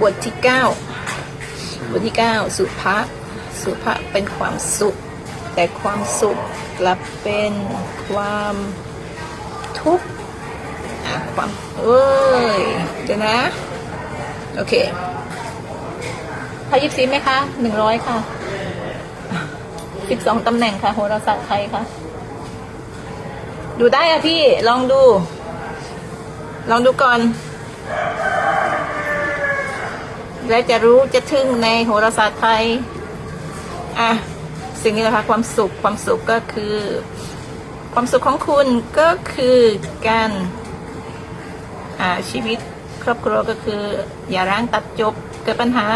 บทที่เก้าบทที่เก้าสุภะสุภะเป็นความสุข แต่ความสุขกลับเป็นความทุกข์ความเอ้ยเดี๋ยวนะ โอเคพายิบซีไหมคะหนึ่งร้อยค่ะสิบสองตำแหน่งค่ะ โหราศาสตร์ไทยค่ะ ดูได้อะพี่ ลองดู ลองดูก่อน และจะรู้จะทึ่งในโหราศาสตร์ไทยอะสิ่งนี้แหละคะความสุขความสุขก็คือ ความสุขของคุณก็คือการอ่าชีวิตครอบครัวก็คือ อย่าร้างตัดจบเกิดปัญหา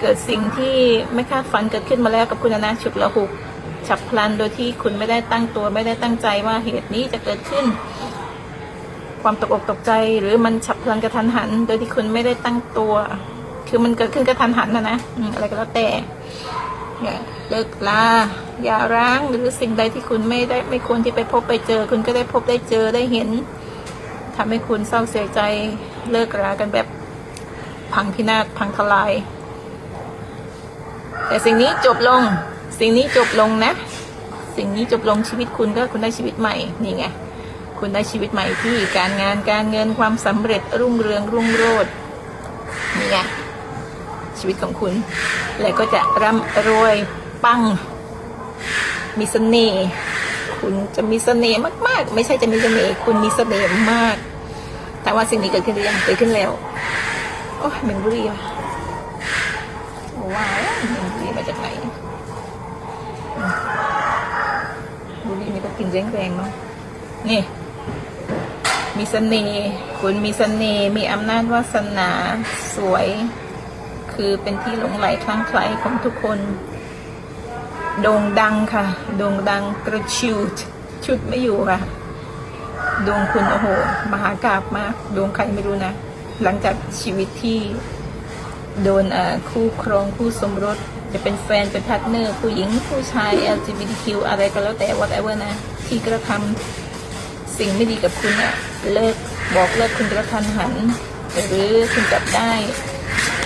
เกิดสิ่งที่ไม่คาดฝันเกิดขึ้นมาแล้วกับคุณนะฉุกละหุกฉับพลันโดยที่คุณไม่ได้ตั้งตัวไม่ได้ตั้งใจว่าเหตุนี้จะเกิดขึ้น ความตกอกตกใจหรือมันฉับพลันกระทันหัน โดยที่คุณไม่ได้ตั้งตัว คือมันเกิดขึ้นกระทันหันนะนะอะไรก็แล้วแต่อย่าเลิกลาอย่าร้างหรือสิ่งใดที่คุณไม่ได้ไม่ควรที่ไปพบไปเจอ คุณก็ได้พบได้เจอได้เห็นทำให้คุณเศร้าเสียใจเลิกรากันแบบพังพินาศพังทลาย แต่สิ่งนี้จบลง สิ่งนี้จบลงนะ สิ่งนี้จบลงชีวิตคุณก็คุณได้ชีวิตใหม่นี่ไงคุณได้ชีวิตใหม่ที่การงานการเงินความสำเร็จรุ่งเรืองรุ่งโรจน์นี่ไง ชีวิตของคุณ และก็จะร่ำรวยปัง มีเสน่ห์คุณจะมีเสน่ห์มากๆ ไม่ใช่จะมีเสน่ห์คุณมีเสน่ห์มาก แต่ว่าสิ่งนี้เกิดขึ้นหรือยังเกิดขึ้นแล้ว โอ้ยเมนบุรีว่ะว้าวเมนบุรีมาจากไหนบุรีนี่ก็กินแรงๆเนาะนี่มีเสน่ห์คุณมีเสน่ห์มีอำนาจวาสนา สวย คือเป็นที่หลงไหลคลั่งไคล้ของทุกคน โด่งดังค่ะ โด่งดังกระชิวชุดไม่อยู่ค่ะ ดวงคุณโอ้โห มหากราบมาก ดวงใครไม่รู้นะ หลังจากชีวิตที่โดนคู่ครองคู่สมรส จะเป็นแฟน เป็นพาร์ทเนอร์ ผู้หญิงผู้ชาย LGBTQ อะไรก็แล้วแต่ whatever นะ ที่กระทำสิ่งไม่ดีกับคุณอะเลิกบอกเลิกคุณกระทันหัน หรือคุณจับได้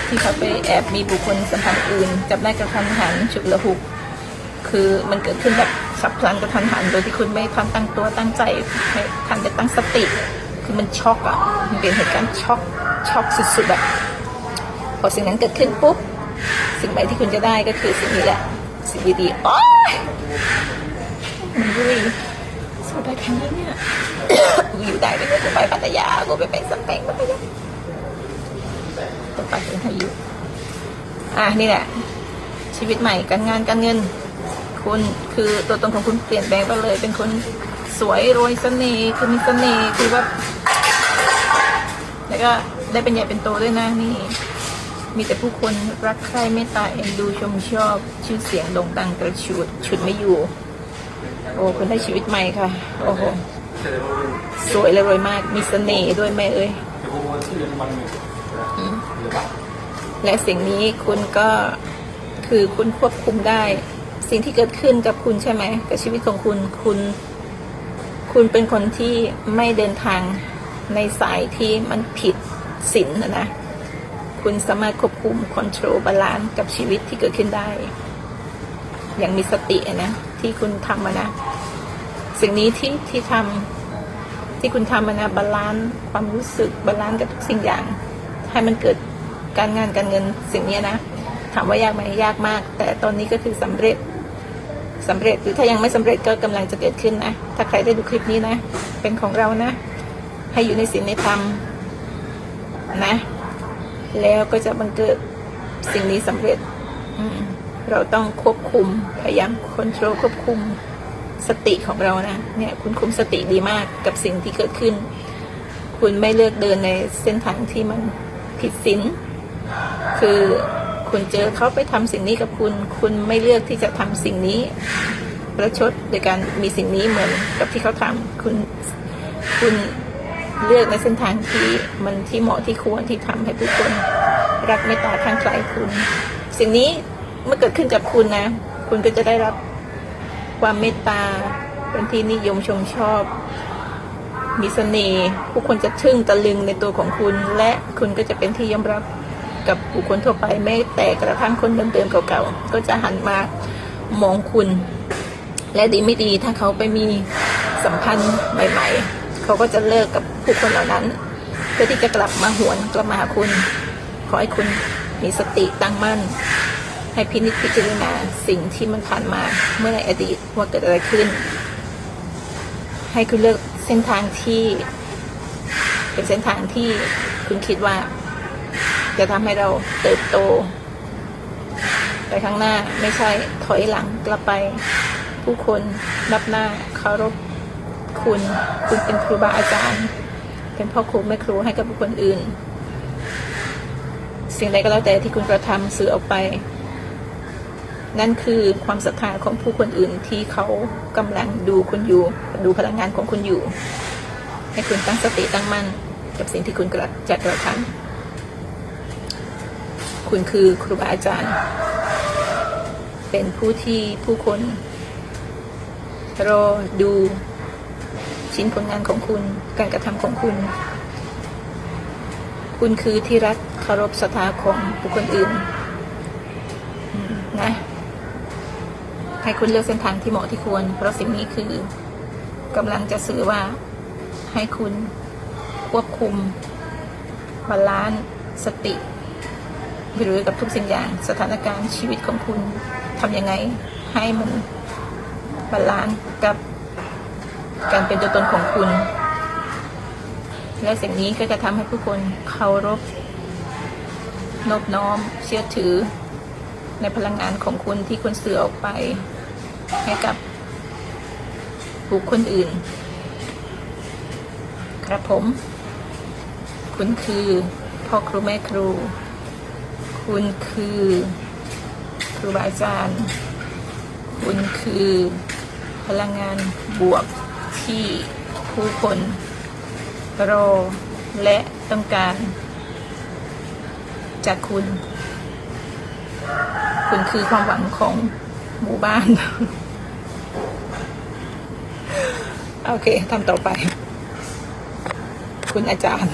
ที่เขาไปแอบมีบุคคลสัมพันธ์อื่นจับได้กระทันหันฉุกละหุก คือมันเกิดขึ้นแบบฉับพลันกระทันหัน โดยที่คุณไม่ทันตั้งตัวตั้งใจไม่ทันได้ตั้งสติ คือมันช็อกอะมันเป็นเหตุการณ์ช็อกช็อกสุดๆอะพอสิ่งนั้นเกิดขึ้นปุ๊บสิ่งใหม่ที่คุณจะได้ก็คือสิ่งนี้แหละสิ่งดีๆโอ๊ยมันดุยสบายแค่นี้เนี่ยอยู่ได้ไม่ได้กูไปปัตตายากูไปเป็นสเปงปัตตายา ต้อไปเป็นพายุอะนี่แหละ ชีวิตใหม่การงานการเงิน คุณคือตัวตนของคุณเปลี่ยนแปลงไปเลย เป็นคนสวยรวยเสน่ห์คือมีเสน่ห์คือว่าแล้วก็ได้เป็นใหญ่เป็นโตด้วยนะนี่ มีแต่ผู้คนรักใคร่เมตตาเอ็นดูชมชอบชื่อเสียงโด่งดังกระชุดชุดไม่อยู่ โอ้คุณได้ชีวิตใหม่ค่ะ โอ้โหสวยและรวยมากมีเสน่ห์ด้วยแม่เอ้ย และสิ่งนี้คุณก็คือคุณควบคุมได้ สิ่งที่เกิดขึ้นกับคุณใช่ไหมกับชีวิตของคุณคุณ คุณเป็นคนที่ไม่เดินทางในสายที่มันผิดศีลนะนะคุณสามารถควบคุมคอนโทรลบาลานซ์กับชีวิตที่เกิดขึ้นได้ อย่างมีสตินะ ที่คุณทำอะนะ สิ่งนี้ที่ที่ทำที่คุณทำอะนะบาลานซ์ความรู้สึกบาลานซ์กับทุกสิ่งอย่าง ให้มันเกิด การงานการเงินสิ่งนี้นะ ถามว่ายากไหมยากมาก แต่ตอนนี้ก็คือสำเร็จสำเร็จหรือถ้ายังไม่สำเร็จก็กำลังจะเกิดขึ้นนะ ถ้าใครได้ดูคลิปนี้นะ เป็นของเรานะ ให้อยู่ในศีลในธรรมนะ แล้วก็จะบังเกิดสิ่งนี้สำเร็จ เราต้องควบคุมพยายามค o n t r o l ควบคุมสติของเรานะ เนี่ย คุณคุมสติดีมากกับสิ่งที่เกิดขึ้น คุณไม่เลือกเดินในเส้นทางที่มันผิดศีล คือคุณเจอเขาไปทำสิ่งนี้กับคุณ คุณไม่เลือกที่จะทำสิ่งนี้ ประชดโดยการมีสิ่งนี้เหมือนกับที่เขาทำคุณคุณเลือกในเส้นทางที่มันที่เหมาะที่ควรที่ทำให้ผู้คนรักเมตตาทางใครคุณ สิ่งนี้เมื่อเกิดขึ้นกับคุณนะ คุณก็จะได้รับความเมตตาเป็นที่นิยมชมชอบ มีเสน่ห์ผู้คนจะทึ่งตะลึงในตัวของคุณ และคุณก็จะเป็นที่ยอมรับ กับบุคคลทั่วไปแม้แต่กระทั่งคนเดิมๆเก่าๆก็จะหันมามองคุณ และดีไม่ดีถ้าเขาไปมีสัมพันธ์ใหม่ ๆ เขาก็จะเลิกกับผู้คนเหล่านั้น เพื่อที่จะกลับมาหวนกลับมาหาคุณ ขอให้คุณมีสติตั้งมั่น ให้พินิจพิจารณาสิ่งที่มันผ่านมาเมื่อในอดีตว่าเกิดอะไรขึ้น ให้คุณเลือกเส้นทางที่ เป็นเส้นทางที่คุณคิดว่า จะทำให้เราเติบโต ไปข้างหน้าไม่ใช่ถอยหลังกลับไป ผู้คนนับหน้าเคารพคุณ คุณเป็นครูบาอาจารย์ เป็นพ่อครูแม่ครูให้กับบุคคลอื่น สิ่งใดก็แล้วแต่ที่คุณกระทำสื่อออกไป นั่นคือความศรัทธาของผู้คนอื่นที่เขากำลังดูคุณอยู่ ดูพลังงานของคุณอยู่ ให้คุณตั้งสติตั้งมั่นกับสิ่งที่คุณกระจะกระทำ คุณคือครูบาอาจารย์ เป็นผู้ที่ผู้คน รอดูชิ้นผลงานของคุณ การกระทำของคุณ คุณคือที่รักเคารพศรัทธาของบุคคลอื่นนะให้คุณเลือกเส้นทางที่เหมาะที่ควร เพราะสิ่งนี้คือกำลังจะสื่อว่าให้คุณควบคุมบาลานซ์สติ หรือกับทุกสิ่งอย่างสถานการณ์ชีวิตของคุณทำยังไงให้มันบาลานซ์กับการเป็นตัวตนของคุณ และสิ่งนี้ก็จะทำให้ผู้คนเคารพนอบน้อมเชื่อถือในพลังงานของคุณที่คุณสื่อออกไป ให้กับบุคคลอื่น ครับผม คุณคือพ่อครูแม่ครู คุณคือครูบาอาจารย์ คุณคือพลังงานบวกที่ผู้คนรอและต้องการ จากคุณ คุณคือความหวังของหมู่บ้าน โอเคทำต่อไป คุณอาจารย์